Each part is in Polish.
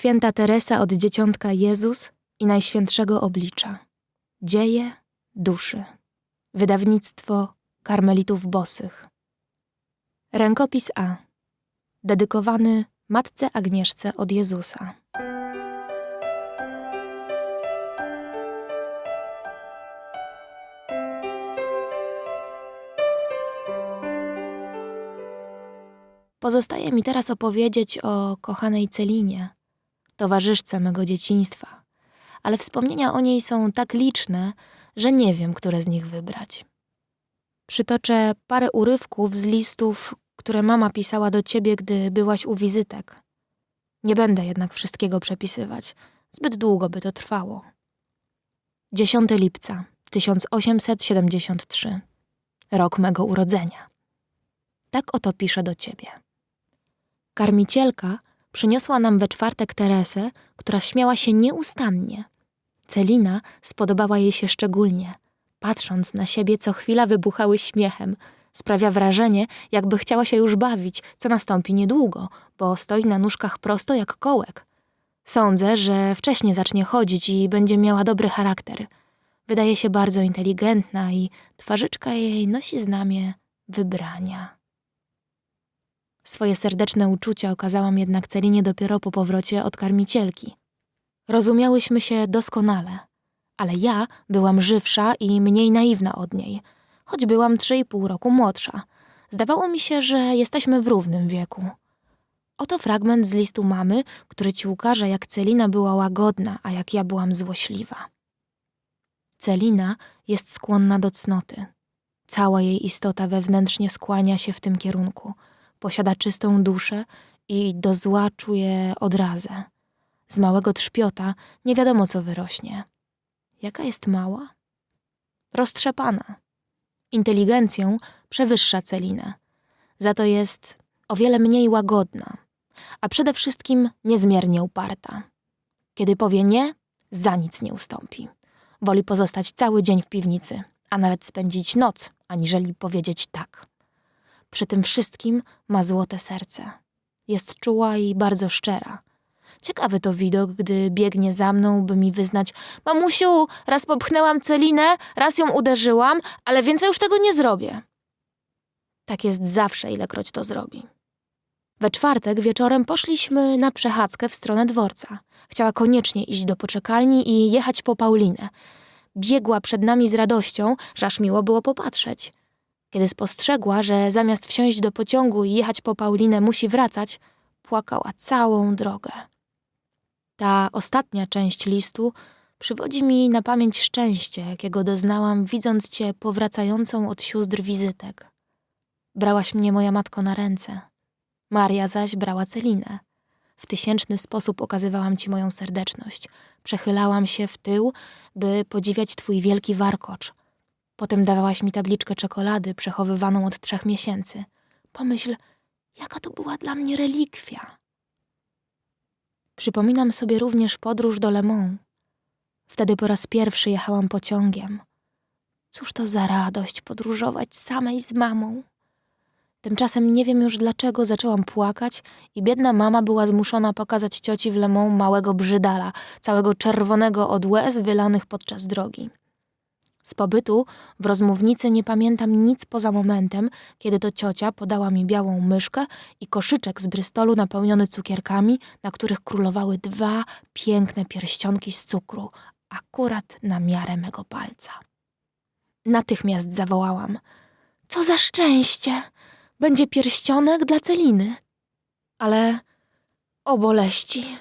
Święta Teresa od Dzieciątka Jezus i Najświętszego Oblicza. Dzieje duszy. Wydawnictwo Karmelitów Bosych. Rękopis A. Dedykowany Matce Agnieszce od Jezusa. Pozostaje mi teraz opowiedzieć o kochanej Celinie, towarzyszce mego dzieciństwa, ale wspomnienia o niej są tak liczne, że nie wiem, które z nich wybrać. Przytoczę parę urywków z listów, które mama pisała do ciebie, gdy byłaś u wizytek. Nie będę jednak wszystkiego przepisywać, zbyt długo by to trwało. 10 lipca 1873, rok mego urodzenia. Tak oto piszę do ciebie. Karmicielka przyniosła nam we czwartek Teresę, która śmiała się nieustannie. Celina spodobała jej się szczególnie. Patrząc na siebie, co chwila wybuchały śmiechem. Sprawia wrażenie, jakby chciała się już bawić, co nastąpi niedługo, bo stoi na nóżkach prosto jak kołek. Sądzę, że wcześniej zacznie chodzić i będzie miała dobry charakter. Wydaje się bardzo inteligentna i twarzyczka jej nosi znamie wybrania. Swoje serdeczne uczucia okazałam jednak Celinie dopiero po powrocie od karmicielki. Rozumiałyśmy się doskonale, ale ja byłam żywsza i mniej naiwna od niej, choć byłam trzy i pół roku młodsza. Zdawało mi się, że jesteśmy w równym wieku. Oto fragment z listu mamy, który ci ukaże, jak Celina była łagodna, a jak ja byłam złośliwa. Celina jest skłonna do cnoty. Cała jej istota wewnętrznie skłania się w tym kierunku – posiada czystą duszę i do zła czuje odrazę. Z małego trzpiota nie wiadomo, co wyrośnie. Jaka jest mała? Roztrzepana. Inteligencją przewyższa Celinę. Za to jest o wiele mniej łagodna, a przede wszystkim niezmiernie uparta. Kiedy powie nie, za nic nie ustąpi. Woli pozostać cały dzień w piwnicy, a nawet spędzić noc, aniżeli powiedzieć tak. Przy tym wszystkim ma złote serce. Jest czuła i bardzo szczera. Ciekawy to widok, gdy biegnie za mną, by mi wyznać: Mamusiu, raz popchnęłam celinę, raz ją uderzyłam, ale więcej już tego nie zrobię. Tak jest zawsze, ilekroć to zrobi. We czwartek wieczorem poszliśmy na przechadzkę w stronę dworca. Chciała koniecznie iść do poczekalni i jechać po Paulinę. Biegła przed nami z radością, że aż miło było popatrzeć. Kiedy spostrzegła, że zamiast wsiąść do pociągu i jechać po Paulinę musi wracać, płakała całą drogę. Ta ostatnia część listu przywodzi mi na pamięć szczęście, jakiego doznałam, widząc cię powracającą od sióstr wizytek. Brałaś mnie moja matko na ręce. Maria zaś brała Celinę. W tysięczny sposób okazywałam ci moją serdeczność. Przechylałam się w tył, by podziwiać twój wielki warkocz – Potem dawałaś mi tabliczkę czekolady przechowywaną od trzech miesięcy. Pomyśl, jaka to była dla mnie relikwia. Przypominam sobie również podróż do Le Mans. Wtedy po raz pierwszy jechałam pociągiem. Cóż to za radość podróżować samej z mamą. Tymczasem nie wiem już dlaczego zaczęłam płakać i biedna mama była zmuszona pokazać cioci w Le Mans małego brzydala, całego czerwonego od łez wylanych podczas drogi. Z pobytu w rozmównicy nie pamiętam nic poza momentem, kiedy to ciocia podała mi białą myszkę i koszyczek z Brystolu napełniony cukierkami, na których królowały dwa piękne pierścionki z cukru, akurat na miarę mego palca. Natychmiast zawołałam: Co za szczęście! Będzie pierścionek dla Celiny. Ale o boleści.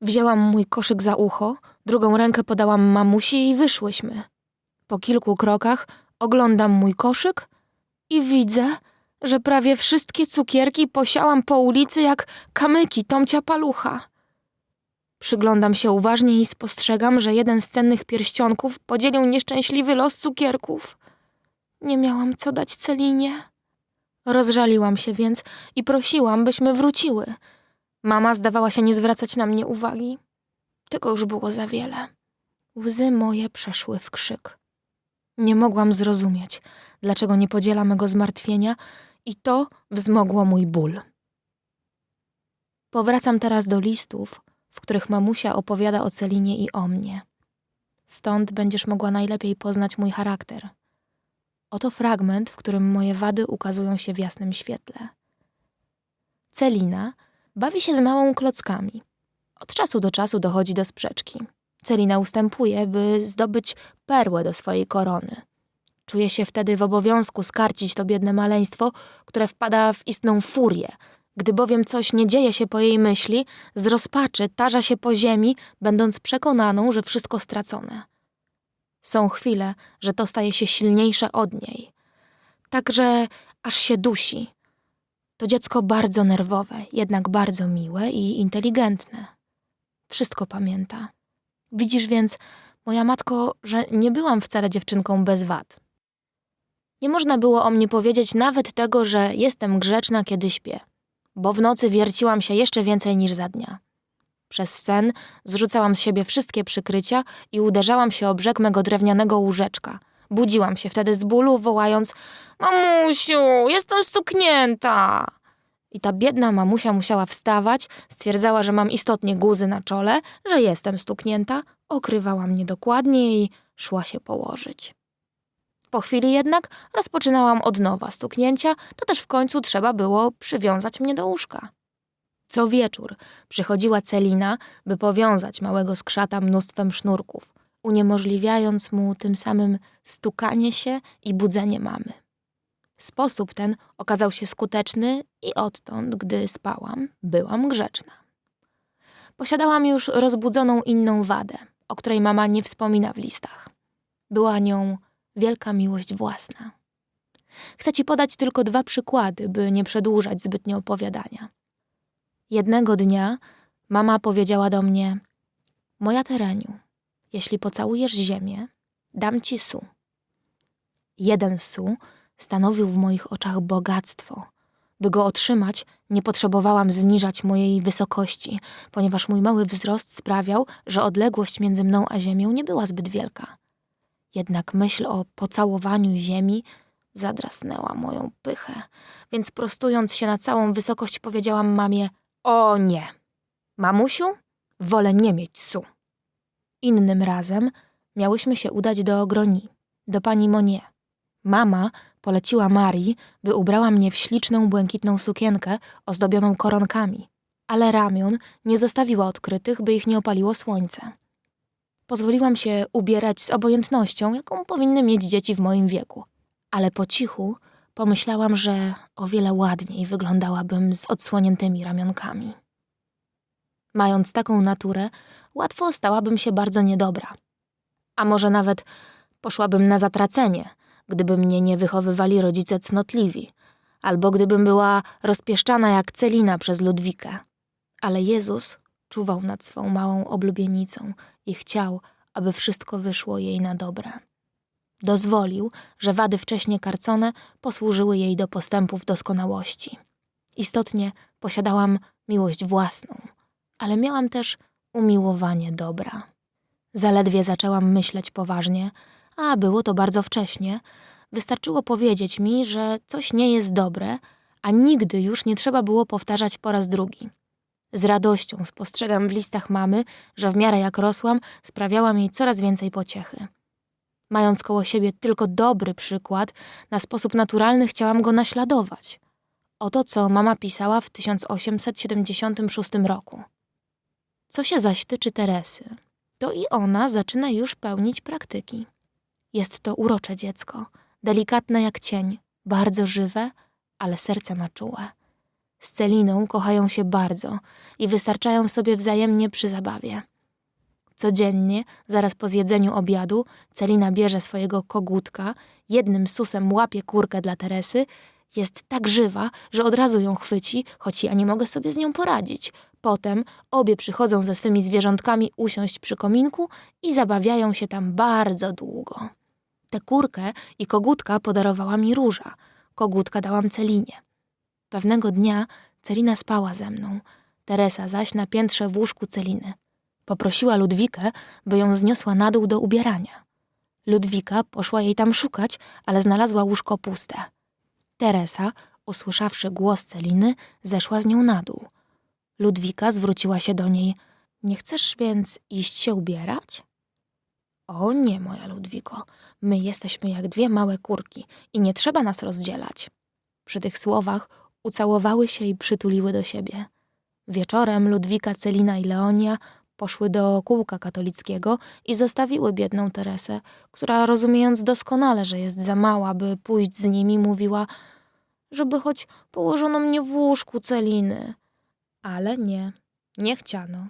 Wzięłam mój koszyk za ucho, drugą rękę podałam mamusi i wyszłyśmy. Po kilku krokach oglądam mój koszyk i widzę, że prawie wszystkie cukierki posiałam po ulicy jak kamyki Tomcia Palucha. Przyglądam się uważnie i spostrzegam, że jeden z cennych pierścionków podzielił nieszczęśliwy los cukierków. Nie miałam co dać Celinie. Rozżaliłam się więc i prosiłam, byśmy wróciły. Mama zdawała się nie zwracać na mnie uwagi. Tego już było za wiele. Łzy moje przeszły w krzyk. Nie mogłam zrozumieć, dlaczego nie podziela mego zmartwienia i to wzmogło mój ból. Powracam teraz do listów, w których mamusia opowiada o Celinie i o mnie. Stąd będziesz mogła najlepiej poznać mój charakter. Oto fragment, w którym moje wady ukazują się w jasnym świetle. Celina bawi się z małą klockami. Od czasu do czasu dochodzi do sprzeczki. Celina ustępuje, by zdobyć perłę do swojej korony. Czuje się wtedy w obowiązku skarcić to biedne maleństwo, które wpada w istną furię. Gdy bowiem coś nie dzieje się po jej myśli, z rozpaczy tarza się po ziemi, będąc przekonaną, że wszystko stracone. Są chwile, że to staje się silniejsze od niej. Także aż się dusi. To dziecko bardzo nerwowe, jednak bardzo miłe i inteligentne. Wszystko pamięta. Widzisz więc, moja matko, że nie byłam wcale dziewczynką bez wad. Nie można było o mnie powiedzieć nawet tego, że jestem grzeczna, kiedy śpię, bo w nocy wierciłam się jeszcze więcej niż za dnia. Przez sen zrzucałam z siebie wszystkie przykrycia i uderzałam się o brzeg mego drewnianego łóżeczka. Budziłam się wtedy z bólu, wołając: Mamusiu, jestem stuknięta! I ta biedna mamusia musiała wstawać, stwierdzała, że mam istotnie guzy na czole, że jestem stuknięta, okrywała mnie dokładnie i szła się położyć. Po chwili jednak rozpoczynałam od nowa stuknięcia, to też w końcu trzeba było przywiązać mnie do łóżka. Co wieczór przychodziła Celina, by powiązać małego skrzata mnóstwem sznurków, uniemożliwiając mu tym samym stukanie się i budzenie mamy. Sposób ten okazał się skuteczny i odtąd, gdy spałam, byłam grzeczna. Posiadałam już rozbudzoną inną wadę, o której mama nie wspomina w listach. Była nią wielka miłość własna. Chcę ci podać tylko dwa przykłady, by nie przedłużać zbytnio opowiadania. Jednego dnia mama powiedziała do mnie: Moja tereniu, jeśli pocałujesz ziemię, dam ci su. Jeden su stanowił w moich oczach bogactwo. By go otrzymać, nie potrzebowałam zniżać mojej wysokości, ponieważ mój mały wzrost sprawiał, że odległość między mną a ziemią nie była zbyt wielka. Jednak myśl o pocałowaniu ziemi zadrasnęła moją pychę, więc prostując się na całą wysokość powiedziałam mamie: O nie! Mamusiu, wolę nie mieć su. Innym razem miałyśmy się udać do Groni, do pani Monie. Mama poleciła Marii, by ubrała mnie w śliczną, błękitną sukienkę ozdobioną koronkami, ale ramion nie zostawiła odkrytych, by ich nie opaliło słońce. Pozwoliłam się ubierać z obojętnością, jaką powinny mieć dzieci w moim wieku, ale po cichu pomyślałam, że o wiele ładniej wyglądałabym z odsłoniętymi ramionkami. Mając taką naturę, łatwo stałabym się bardzo niedobra. A może nawet poszłabym na zatracenie, gdyby mnie nie wychowywali rodzice cnotliwi, albo gdybym była rozpieszczana jak Celina przez Ludwikę. Ale Jezus czuwał nad swą małą oblubienicą i chciał, aby wszystko wyszło jej na dobre. Dozwolił, że wady wcześnie karcone posłużyły jej do postępu w doskonałości. Istotnie posiadałam miłość własną, ale miałam też umiłowanie dobra. Zaledwie zaczęłam myśleć poważnie, a było to bardzo wcześnie, wystarczyło powiedzieć mi, że coś nie jest dobre, a nigdy już nie trzeba było powtarzać po raz drugi. Z radością spostrzegam w listach mamy, że w miarę jak rosłam, sprawiałam jej coraz więcej pociechy. Mając koło siebie tylko dobry przykład, na sposób naturalny chciałam go naśladować. Oto co mama pisała w 1876 roku. Co się zaś tyczy Teresy, to i ona zaczyna już pełnić praktyki. Jest to urocze dziecko, delikatne jak cień, bardzo żywe, ale serce ma czułe. Z Celiną kochają się bardzo i wystarczają sobie wzajemnie przy zabawie. Codziennie, zaraz po zjedzeniu obiadu, Celina bierze swojego kogutka, jednym susem łapie kurkę dla Teresy, jest tak żywa, że od razu ją chwyci, choć ja nie mogę sobie z nią poradzić. Potem obie przychodzą ze swymi zwierzątkami usiąść przy kominku i zabawiają się tam bardzo długo. Tę kurkę i kogutka podarowała mi róża. Kogutka dałam Celinie. Pewnego dnia Celina spała ze mną, Teresa zaś na piętrze w łóżku Celiny. Poprosiła Ludwikę, by ją zniosła na dół do ubierania. Ludwika poszła jej tam szukać, ale znalazła łóżko puste. Teresa, usłyszawszy głos Celiny, zeszła z nią na dół. Ludwika zwróciła się do niej. Nie chcesz więc iść się ubierać? O nie, moja Ludwiko, my jesteśmy jak dwie małe kurki i nie trzeba nas rozdzielać. Przy tych słowach ucałowały się i przytuliły do siebie. Wieczorem Ludwika, Celina i Leonia poszły do kółka katolickiego i zostawiły biedną Teresę, która rozumiejąc doskonale, że jest za mała, by pójść z nimi, mówiła, żeby choć położono mnie w łóżku Celiny. Ale nie, nie chciano.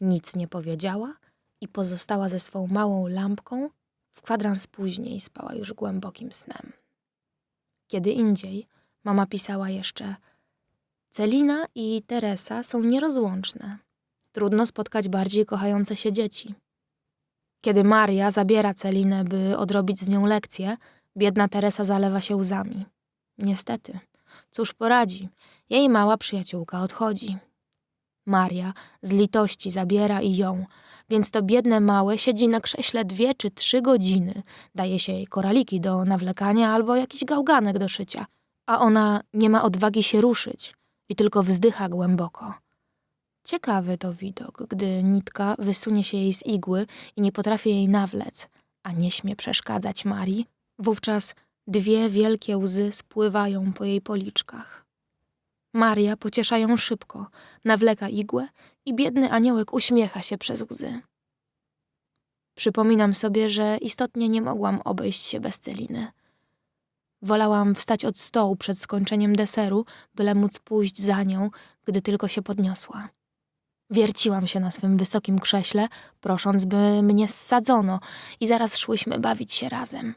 Nic nie powiedziała i pozostała ze swą małą lampką. W kwadrans później spała już głębokim snem. Kiedy indziej mama pisała jeszcze: Celina i Teresa są nierozłączne. Trudno spotkać bardziej kochające się dzieci. Kiedy Maria zabiera Celinę, by odrobić z nią lekcję, biedna Teresa zalewa się łzami. Niestety, cóż poradzi, jej mała przyjaciółka odchodzi. Maria z litości zabiera i ją, więc to biedne małe siedzi na krześle dwie czy trzy godziny. Daje się jej koraliki do nawlekania albo jakiś gałganek do szycia, a ona nie ma odwagi się ruszyć i tylko wzdycha głęboko. Ciekawy to widok, gdy nitka wysunie się jej z igły i nie potrafi jej nawlec, a nie śmie przeszkadzać Marii. Wówczas dwie wielkie łzy spływają po jej policzkach. Maria pociesza ją szybko, nawleka igłę i biedny aniołek uśmiecha się przez łzy. Przypominam sobie, że istotnie nie mogłam obejść się bez Celiny. Wolałam wstać od stołu przed skończeniem deseru, byle móc pójść za nią, gdy tylko się podniosła. Wierciłam się na swym wysokim krześle, prosząc, by mnie zsadzono i zaraz szłyśmy bawić się razem.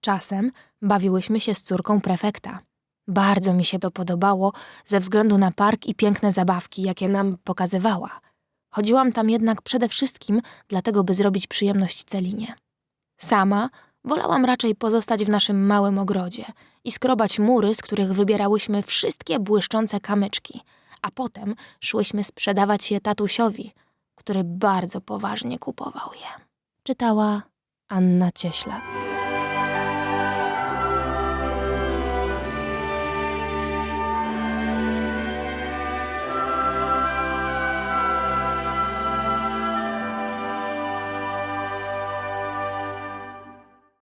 Czasem bawiłyśmy się z córką prefekta. Bardzo mi się to podobało ze względu na park i piękne zabawki, jakie nam pokazywała. Chodziłam tam jednak przede wszystkim dlatego, by zrobić przyjemność Celinie. Sama wolałam raczej pozostać w naszym małym ogrodzie i skrobać mury, z których wybierałyśmy wszystkie błyszczące kamyczki, a potem szłyśmy sprzedawać je tatusiowi, który bardzo poważnie kupował je. Czytała Anna Cieślak.